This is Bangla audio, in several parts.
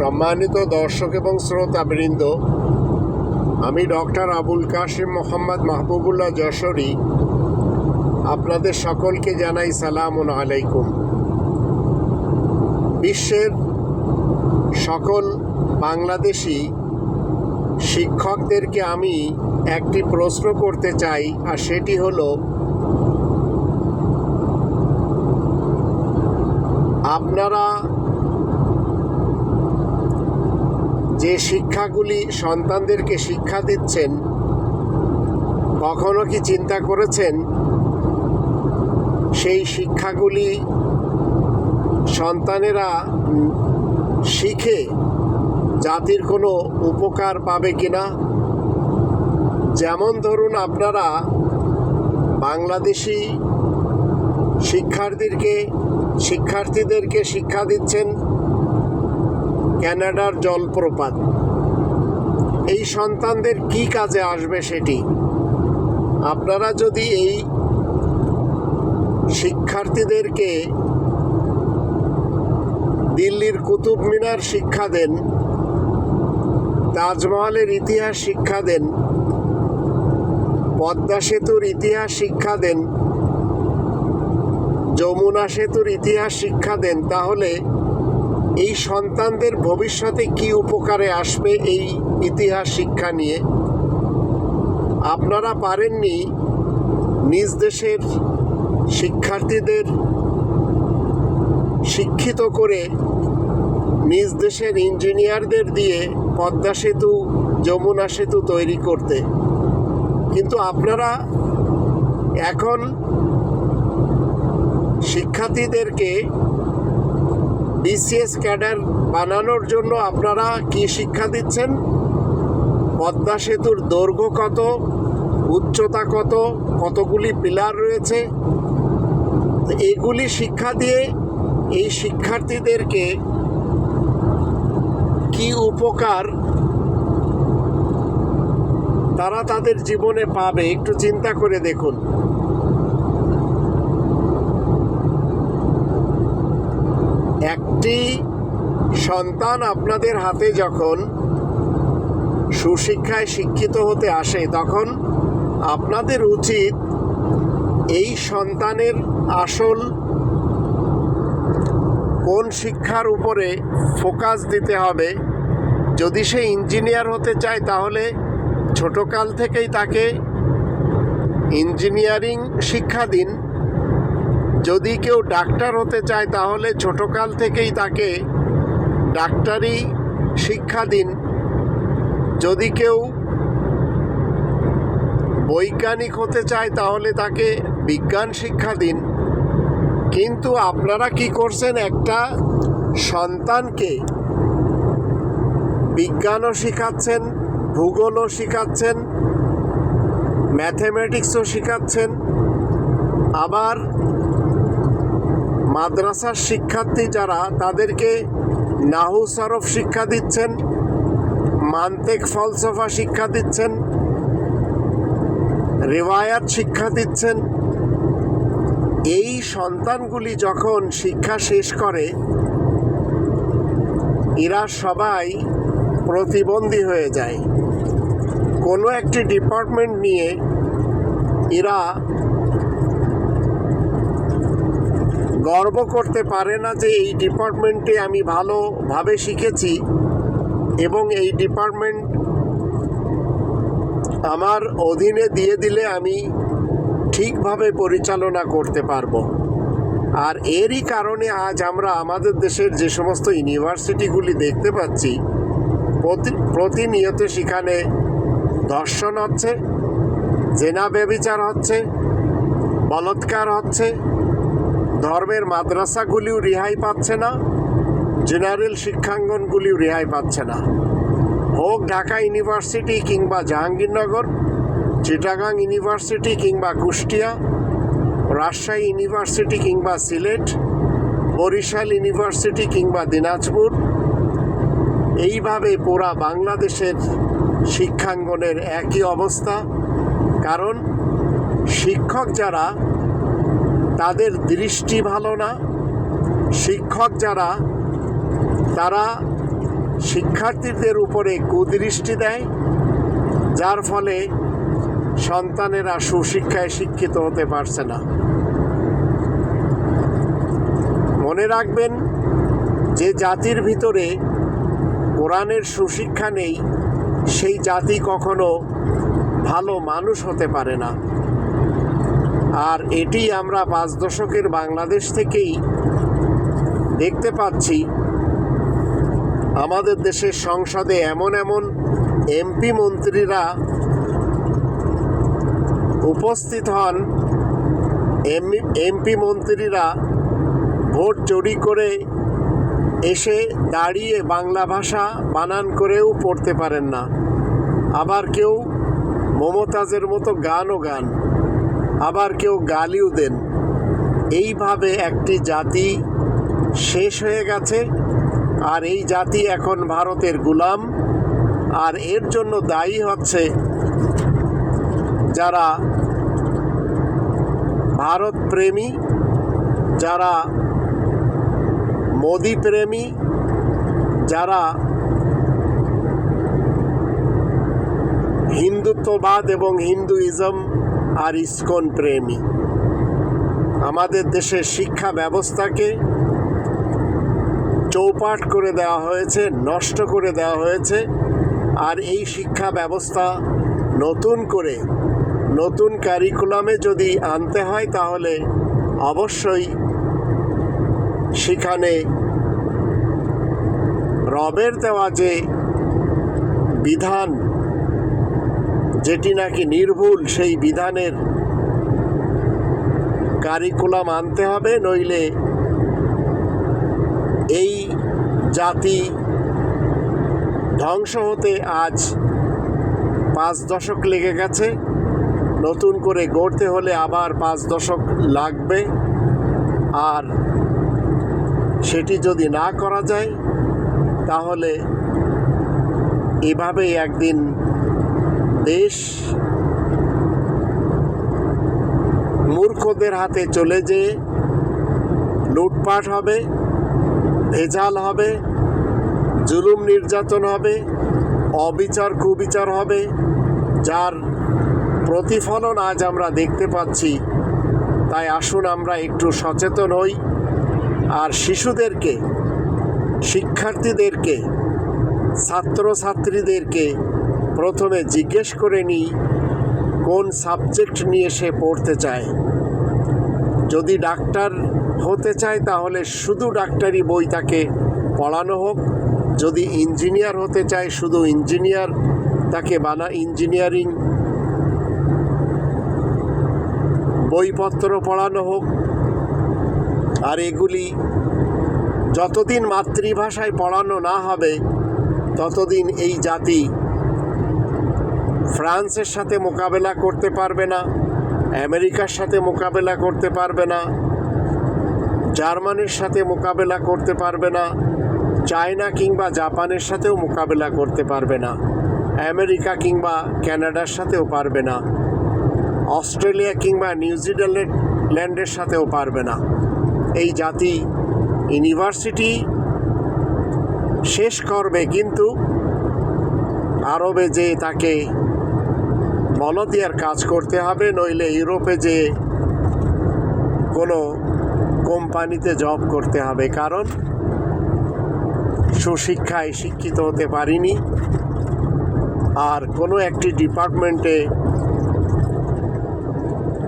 সম্মানিত দর্শক এবং শ্রোতাবৃন্দ, আমি ডক্টর আবুল কাশিম মোহাম্মদ মাহবুবুল্লাহ যশোরী আপনাদের সকলকে জানাই সালাম আলাইকুম। বিশ্বের সকল বাংলাদেশি শিক্ষকদেরকে আমি একটি প্রশ্ন করতে চাই, আর সেটি হলো, আপনারা যে শিক্ষাগুলি সন্তানদেরকে শিক্ষা দিচ্ছেন, কখনো কি চিন্তা করেছেন সেই শিক্ষাগুলি সন্তানেরা শিখে জাতির কোনো উপকার পাবে কি না? যেমন ধরুন আপনারা বাংলাদেশি শিক্ষার্থীদেরকে শিক্ষার্থীদেরকে শিক্ষা দিচ্ছেন ক্যানাডার জলপ্রপাত। এই সন্তানদের কি কাজে আসবে সেটি? আপনারা যদি এই শিক্ষার্থীদেরকে দিল্লির কুতুব মিনার শিক্ষা দেন, তাজমহলের ইতিহাস শিক্ষা দেন, পদ্মা সেতুর ইতিহাস শিক্ষা দেন, যমুনা সেতুর ইতিহাস শিক্ষা দেন, তাহলে এই সন্তানদের ভবিষ্যতে কি উপকারে আসবে এই ইতিহাস শিক্ষা নিয়ে? আপনারা পারেননি নিজ দেশের শিক্ষার্থীদের শিক্ষিত করে নিজ দেশের ইঞ্জিনিয়ারদের দিয়ে পদ্মা সেতু, যমুনা সেতু তৈরি করতে। কিন্তু আপনারা এখন শিক্ষার্থীদেরকে বিসিএস ক্যাডার বানানোর জন্য আপনারা কি শিক্ষা দিচ্ছেন? পদ্মা সেতুর দৈর্ঘ্য কত? উচ্চতা কত? কতগুলি পিলার রয়েছে? এগুলি শিক্ষা দিয়ে এই শিক্ষার্থীদেরকে কি উপকার তারা তাদের জীবনে পাবে? একটু চিন্তা করে দেখুন। একটি সন্তান আপনাদের হাতে যখন সুশিক্ষায় শিক্ষিত হতে আসে, তখন আপনাদের উচিত এই সন্তানের আসল কোন শিক্ষার উপরে ফোকাস দিতে হবে। যদি সে ইঞ্জিনিয়ার হতে চায়, তাহলে ছোটকাল থেকেই তাকে ইঞ্জিনিয়ারিং শিক্ষা দিন। যদি কেউ ডাক্তার হতে চায়, তাহলে ছোটকাল থেকেই তাকে ডাক্তারি শিক্ষা দিন। যদি কেউ বৈজ্ঞানিক হতে চায়, তাহলে তাকে বিজ্ঞান শিক্ষা দিন। কিন্তু আপনারা কি করছেন? একটা সন্তানকে বিজ্ঞানও শেখাচ্ছেন, ভূগোলও শেখাচ্ছেন, ম্যাথমেটিক্সও শেখাচ্ছেন। আবার মাদ্রাসার শিক্ষার্থী যারা, তাদেরকে নাহু সরফ শিক্ষা দিচ্ছেন, মান্তেক ফলসফা শিক্ষা দিচ্ছেন, রেওয়ায়াত শিক্ষা দিচ্ছেন। এই সন্তানগুলি যখন শিক্ষা শেষ করে, এরা সবাই প্রতিবন্ধী হয়ে যায়। কোনো একটি ডিপার্টমেন্ট নিয়ে এরা গর্ব করতে পারে না যে এই ডিপার্টমেন্টে আমি ভালোভাবে শিখেছি এবং এই ডিপার্টমেন্ট আমার অধীনে দিয়ে দিলে আমি ঠিকভাবে পরিচালনা করতে পারব। আর এরই কারণে আজ আমরা আমাদের দেশের যে সমস্ত ইউনিভার্সিটিগুলি দেখতে পাচ্ছি, প্রতি, প্রতিনিয়ত সেখানে ধর্ষণ হচ্ছে, জেনা ব্যবিচার হচ্ছে, বলৎকার হচ্ছে ধর্মের মাদ্রাসাগুলিও রেহাই পাচ্ছে না, জেনারেল শিক্ষাঙ্গনগুলিও রেহাই পাচ্ছে না। হোক ঢাকা ইউনিভার্সিটি কিংবা জাহাঙ্গীরনগর, চিটাগাং ইউনিভার্সিটি কিংবা কুষ্টিয়া, রাজশাহী ইউনিভার্সিটি কিংবা সিলেট, বরিশাল ইউনিভার্সিটি কিংবা দিনাজপুর, এইভাবে পুরা বাংলাদেশের শিক্ষাঙ্গনের একই অবস্থা। কারণ শিক্ষক যারা তাদের দৃষ্টি ভালো না। শিক্ষক যারা, তারা শিক্ষার্থীদের উপরে কুদৃষ্টি দেয়, যার ফলে সন্তানেরা সুশিক্ষায় শিক্ষিত হতে পারছে না। মনে রাখবেন, যে জাতির ভিতরে কোরআনের সুশিক্ষা নেই, সেই জাতি কখনো ভালো মানুষ হতে পারে না। আর এটি আমরা পাঁচ দশকের বাংলাদেশ থেকেই দেখতে পাচ্ছি। আমাদের দেশের সংসদে এমন এমন এমপি মন্ত্রীরা উপস্থিত হন। এমপি মন্ত্রীরা ভোট চুরি করে এসে দাঁড়িয়ে বাংলা ভাষা বানান করেও পড়তে পারেন না। আবার কেউ মমতাজের মতো গানও গান। আবার কেউ গালিও দেন। এইভাবে একটি জাতি শেষ হয়ে গেছে, আর এই জাতি এখন ভারতের গুলাম, আর এর জন্য দায়ী হচ্ছে যারা ভারত প্রেমী যারা মোদি প্রেমী যারা হিন্দুত্ববাদ এবং হিন্দুইজম আর ইস্কন প্রেমী? আমাদের দেশের শিক্ষা ব্যবস্থাকে চৌপাট করে দেওয়া হয়েছে, নষ্ট করে দেওয়া হয়েছে, আর এই শিক্ষা ব্যবস্থা নতুন করে, নতুন কারিকুলামে যদি আনতে হয়, তাহলে অবশ্যই সেখানে রবের দেওয়া যে বিধান যেটি নাকি নির্ভুল সেই বিধানের কারিকুলাম আনতে হবে, নইলে এই জাতি ধ্বংস হতে আজ পাঁচ দশক লেগে গেছে। নতুন করে গড়তে হলে আবার পাঁচ দশক লাগবে। আর সেটি যদি না করা যায়, তাহলে এভাবেই একদিন দেশ মূর্খদের হাতে চলে যেয়ে লুটপাট হবে, ভেজাল হবে, জুলুম নির্যাতন হবে, অবিচার কুবিচার হবে, যার প্রতিফলন আজ আমরা দেখতে পাচ্ছি। তাই আসুন আমরা একটু সচেতন হই আর শিশুদেরকে, শিক্ষার্থীদেরকে, ছাত্রছাত্রীদেরকে প্রথমে জিজ্ঞেস করে নিই, কোন সাবজেক্ট নিয়ে সে পড়তে চায়। যদি ডাক্তার হতে চায়, তাহলে শুধু ডাক্তারি বই তাকে পড়ানো হোক। যদি ইঞ্জিনিয়ার হতে চায়, শুধু ইঞ্জিনিয়ার তাকে বানা, ইঞ্জিনিয়ারিং বইপত্র পড়ানো হোক। আর এগুলি যতদিন মাতৃভাষায় পড়ানো না হবে, ততদিন এই জাতি ফ্রান্সের সাথে মোকাবেলা করতে পারবে না, আমেরিকার সাথে মোকাবেলা করতে পারবে না, জার্মানির সাথে মোকাবেলা করতে পারবে না, চায়না কিংবা জাপানের সাথেও মোকাবেলা করতে পারবে না, আমেরিকা কিংবা ক্যানাডার সাথেও পারবে না, অস্ট্রেলিয়া কিংবা নিউজিল্যান্ডের ল্যান্ডের সাথেও পারবে না। এই জাতি ইউনিভার্সিটি শেষ করবে, কিন্তু আরবে যে তাকে বলদিয়ার কাজ করতে হবে, নইলে ইউরোপে যে কোনো কোম্পানিতে জব করতে হবে। কারণ সুশিক্ষায় শিক্ষিত হতে পারিনি। আর কোনো একটি ডিপার্টমেন্টে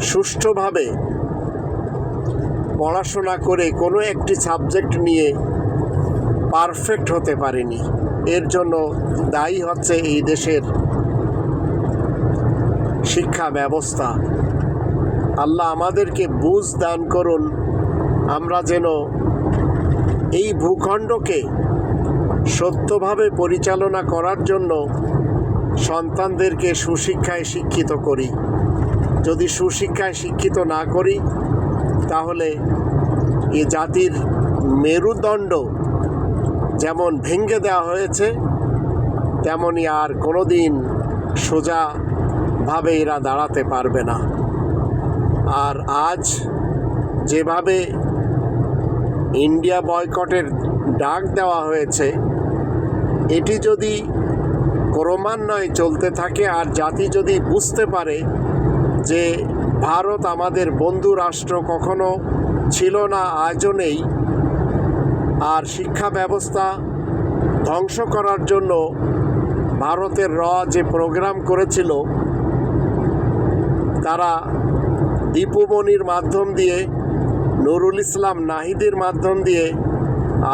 সুষ্ঠুভাবে পড়াশোনা করে কোনো একটি সাবজেক্ট নিয়ে পারফেক্ট হতে পারেনি। এর জন্য দায়ী হচ্ছে এই দেশের শিক্ষা ব্যবস্থা। আল্লাহ আমাদেরকে বুঝ দান করুন। আমরা যেন এই ভূখণ্ডকে সত্যভাবে পরিচালনা করার জন্য সন্তানদেরকে সুশিক্ষায় শিক্ষিত করি। যদি সুশিক্ষায় শিক্ষিত না করি, তাহলে এ জাতির মেরুদণ্ড যেমন ভেঙে দেওয়া হয়েছে তেমনই আর কোনোদিন সোজাভাবে এরা দাঁড়াতে পারবে না। আর আজ যেভাবে ইন্ডিয়া বয়কটের ডাক দেওয়া হয়েছে, এটি যদি ক্রমান্বয়ে চলতে থাকে আর জাতি যদি বুঝতে পারে যে ভারত আমাদের বন্ধু রাষ্ট্র কখনো ছিল না, আজও নেই, আর শিক্ষা ব্যবস্থা ধ্বংস করার জন্য ভারতের র যে প্রোগ্রাম করেছিল তারা দীপুমণির মাধ্যম দিয়ে, নুরুল ইসলাম নাহিদের মাধ্যম দিয়ে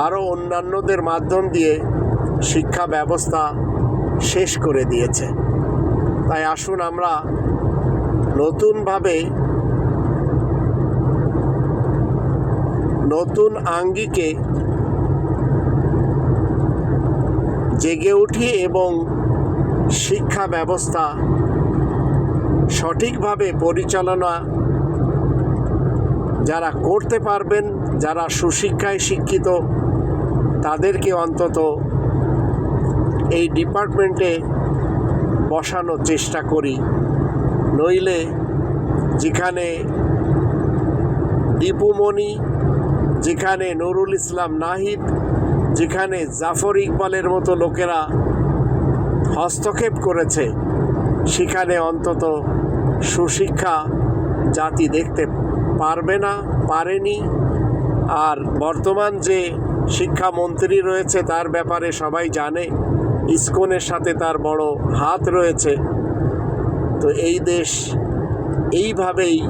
আরও অন্যান্যদের মাধ্যম দিয়ে শিক্ষা ব্যবস্থা শেষ করে দিয়েছে। তাই আসুন আমরা নতুনভাবে নতুন আঙ্গিকে জেগে উঠি এবং শিক্ষা ব্যবস্থা সঠিকভাবে পরিচালনা যারা করতে পারবেন, যারা সুশিক্ষায় শিক্ষিত, তাদেরকে অন্তত এই ডিপার্টমেন্টে বসানোর চেষ্টা করি। নইলে যেখানে দীপুমণি যেখানে নুরুল ইসলাম নাহিদ, যেখানে জাফর ইকবালের মতো লোকেরা হস্তক্ষেপ করেছে, সেখানে অন্তত সুশিক্ষা জাতি দেখতে পারবে না, পারেনি। আর বর্তমান যে শিক্ষামন্ত্রী রয়েছে, তার ব্যাপারে সবাই জানে। ইসকনের সাথে তার বড় হাত রয়েছে। তো এই দেশ এইভাবেই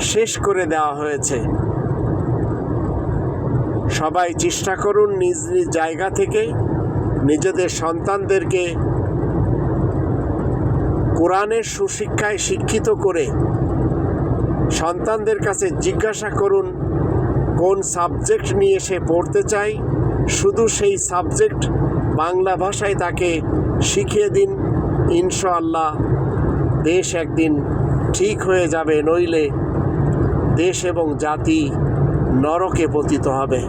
শেষ করে দেওয়া হয়েছে। সবাই চেষ্টা করুন নিজ নিজ জায়গা থেকে নিজেদের সন্তানদেরকে কোরআনের সুশিক্ষায় শিক্ষিত করে সন্তানদের কাছে জিজ্ঞাসা করুন, কোন সাবজেক্ট নিয়ে সে পড়তে চায়? শুধু সেই সাবজেক্ট বাংলা ভাষায় তাকে শিখিয়ে দিন, ইনশাআল্লাহ দেশ একদিন ঠিক হয়ে যাবে, নইলে দেশ এবং জাতি নরকে পতিত হবে।